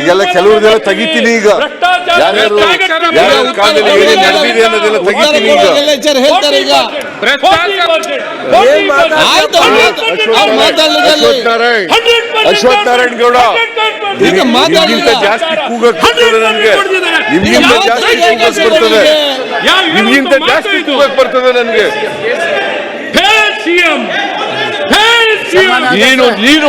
ಇದೆಲ್ಲ ಕೆಲವು ತೆಗಿತೀನಿ ಈಗ ಯಾರ್ಯಾರು ಯಾರ್ಯಾರು ಕಾಲದಲ್ಲಿ ಏನೇನು ನಡೆದಿದೆ ಅನ್ನೋದೆಲ್ಲ ತೆಗಿತೀನಿ ಈಗ ಅಶ್ವಥ್ ನಾರಾಯಣ್ ಗೌಡ ನಿಮ್ಗಿಂತ ಜಾಸ್ತಿ ಕೂಗಕ್ ಬರ್ತದೆ ನನಗೆ ನಿಮ್ಗಿಂತ ಜಾಸ್ತಿ ಕೂಗಕ್ ಬರ್ತದೆ ನಿಮ್ಗಿಂತ ಜಾಸ್ತಿ ಕೂಗಕ್ ಬರ್ತದೆ ನನಗೆ ನೀನು ನೀನು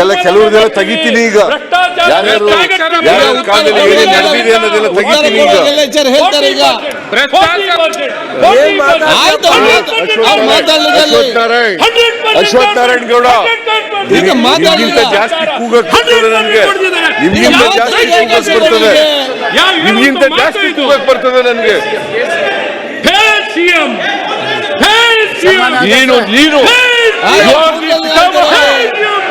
ಎಲ್ಲಾ ಕೇಳುವರು ತೆಗಿತಿಲಿ ಈಗ ಯಾರು ಟಾರ್ಗೆಟ್ ಆಗಿರೋದು ಯಾರು ಕಾಲೇಜಿನಲ್ಲಿ ನಡೆದಿರೋದನೆಲ್ಲ ತೆಗಿತಿಲಿ ಈಗ ಎಲ್ಲರೂ ಹೇಳ್ತಾರೆ ಈಗ ಬ್ರಷ್ಟಾಜಾತಿ ಬೋಡಿ ಆ ಮಾದಲಿಗಳಲ್ಲಿ ಅಶ್ವತ್ಥನಾರಣ ಗೌಡ ಈಗ ಮಾದಲಿಗಿಂತ ಜಾಸ್ತಿ ಕೂಗುತ್ತಾ ಇದ್ದಾರೆ ನನಗೆ ನಿಮ್ಮಿಂತ ಜಾಸ್ತಿ ಕೂಗಿಸ್ ಬಿಡ್ತದೆ ನಿಮ್ಮಿಂತ ಜಾಸ್ತಿ ಕೂಗುತ್ತಾ ಇದ್ದಾರೆ ನನಗೆ ಪಿಎಂ ಪಿಎಂ ನೀನು ನೀನು ಯಾರು ಈ ಕಾಂಪ್ಲೆಕ್ಸ್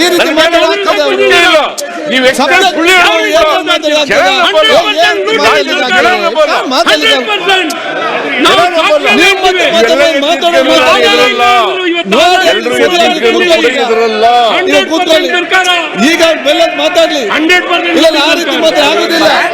ಈ ರೀತಿ ಈಗ ಬೆಲ್ಲದ್ ಮಾತಾಡ್ಲಿ ಆ ರೀತಿ ಮಾತಾಡೋದಿಲ್ಲ